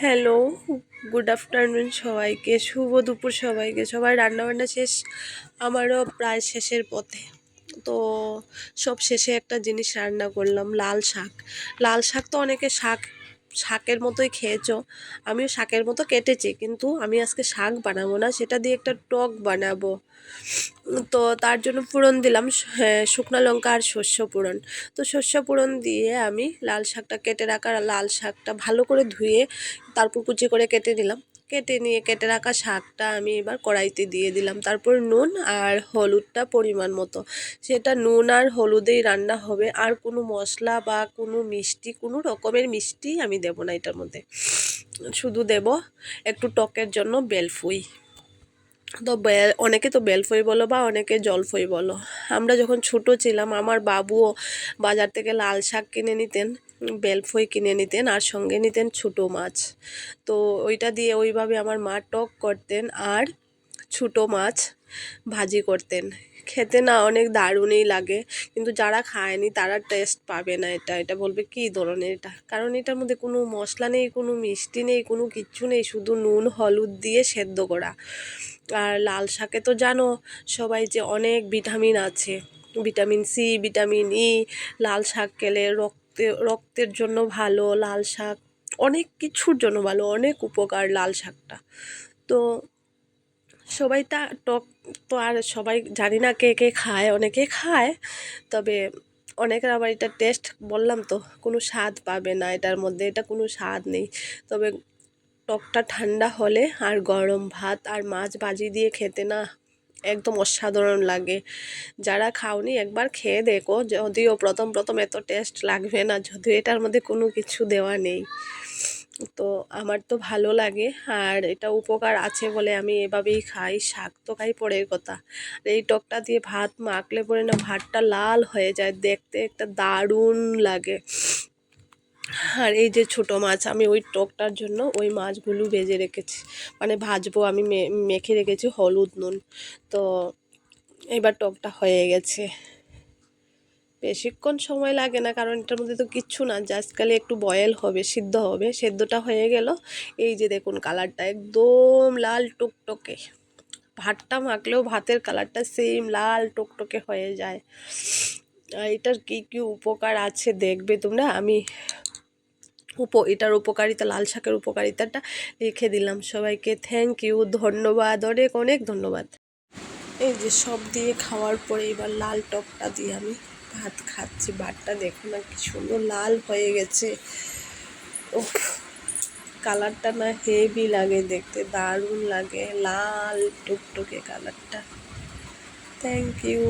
Hello, good afternoon সবাইকে, শুভ দুপুর সবাইকে। সবাই রান্নাবান্না শেষ, আমারও প্রায় শেষের পথে। তো সব শেষে একটা জিনিস রান্না করলাম, লাল শাক। লাল শাক তো অনেকে শাক শাকের মতোই খেয়েছো। আমিও শাকের মতো কেটেছি কিন্তু আমি আজকে শাক বানাবো না সেটা দিয়ে একটা টক বানাবো। তো তার জন্য পূরণ দিলাম হ্যাঁ, শুকনো লঙ্কা আর শস্য পূরণ তো শস্য পূরণ দিয়ে আমি লাল শাকটা কেটে রাখা লাল শাকটা ভালো করে ধুয়ে তারপর কুচি করে কেটে নিলাম। কেটে নিয়ে কেটে রাখা শাকটা আমি এবার কড়াইতে দিয়ে দিলাম। তারপর নুন আর হলুদটা পরিমাণ মতো। সেটা নুন আর হলুদেই রান্না হবে। আর কোনো মশলা বা কোনো মিষ্টি, কোনো রকমের মিষ্টি আমি দেব না এটার মধ্যে। শুধু দেব একটু টকের জন্য বেলফুই। তো অনেকে তো বেলফই বলো বা অনেকে জলফই বলো। আমরা যখন ছোট ছিলাম, আমার বাবুও বাজার থেকে লাল শাক কিনে নিতেন। বেলফই কিনে নিতেন আর সঙ্গে নিতেন ছোটো মাছ। তো ওইটা দিয়ে ওইভাবে আমার মা টক করতেন আর ছোটো মাছ ভাজি করতেন। খেতে না অনেক দারুণই লাগে, কিন্তু যারা খায়নি তারা টেস্ট পাবে না এটা। এটা বলবে কী ধরনের এটা? কারণ এটার মধ্যে কোনো মশলা নেই, কোনো মিষ্টি নেই, কোনো কিচ্ছু নেই, শুধু নুন, হলুদ দিয়ে সেদ্ধ করা। আর লাল শাকে তো জানো সবাই যে অনেক ভিটামিন আছে। ভিটামিন সি, ভিটামিন ই, লাল শাক খেলে রক্তে রক্তের জন্য ভালো, লাল শাক, অনেক কিছুর জন্য ভালো, অনেক উপকার লাল শাকটা। তো সবাইটা টক, তো আর সবাই জানি না কে কে খায়, অনেকে খায়, তবে অনেকের আবার এটা টেস্ট বললাম তো, কোনো স্বাদ পাবে না এটার মধ্যে, এটা কোনো স্বাদ নেই। তবে টকটা ঠান্ডা হলে আর গরম ভাত আর মাছ ভাজি দিয়ে খেতে না একদম অসাধারণ লাগে। যারা খাওনি, একবার খেয়ে দেখো, যদিও প্রথম প্রথম এত টেস্ট লাগবে না, যদিও এটার মধ্যে কোনো কিছু দেওয়া নেই। তো আমার তো ভালো লাগে, আর এটা উপকার আছে বলে আমি এভাবেই খাই, শাক তো খাই পরের কথা। এই টকটা দিয়ে ভাত মাখলে পরে না ভাতটা লাল হয়ে যায়, দেখতে একটা দারুণ লাগে। আর এই যে ছোটো মাছ, আমি ওই টকটার জন্য ওই মাছগুলো ভেজে রেখেছি। মানে ভাজবো, আমি মেখে রেখেছি হলুদ, নুন। তো এবার টকটা হয়ে গেছে। বেশিক্ষণ সময় লাগে না, কারণ এটার মধ্যে তো কিচ্ছু না। জাস্ট একটু বয়েল হবে, সিদ্ধ হবে। সেদ্ধটা হয়ে গেল। এই যে দেখুন, কালারটা একদম লাল টুকটকে। ভাতটা মাখলেও ভাতের কালারটা সেম লাল টকটকে হয়ে যায়। আর এটার কী কী উপকার আছে দেখবে তোমরা? আমি উপ, এটার উপকারিতা, লাল শাকের উপকারিতাটা লিখে দিলাম সবাইকে। থ্যাংক ইউ ধন্যবাদ, অনেক অনেক ধন্যবাদ। এই যে সব দিয়ে খাওয়ার পরে এবার লাল টকটা দিয়ে আমি ভাত খাচ্ছি। ভাতটা দেখো না কি সুন্দর লাল হয়ে গেছে। ও কালারটা না হেভি লাগে দেখতে, দারুণ লাগে। লাল টুকটুকে কালারটা। Thank you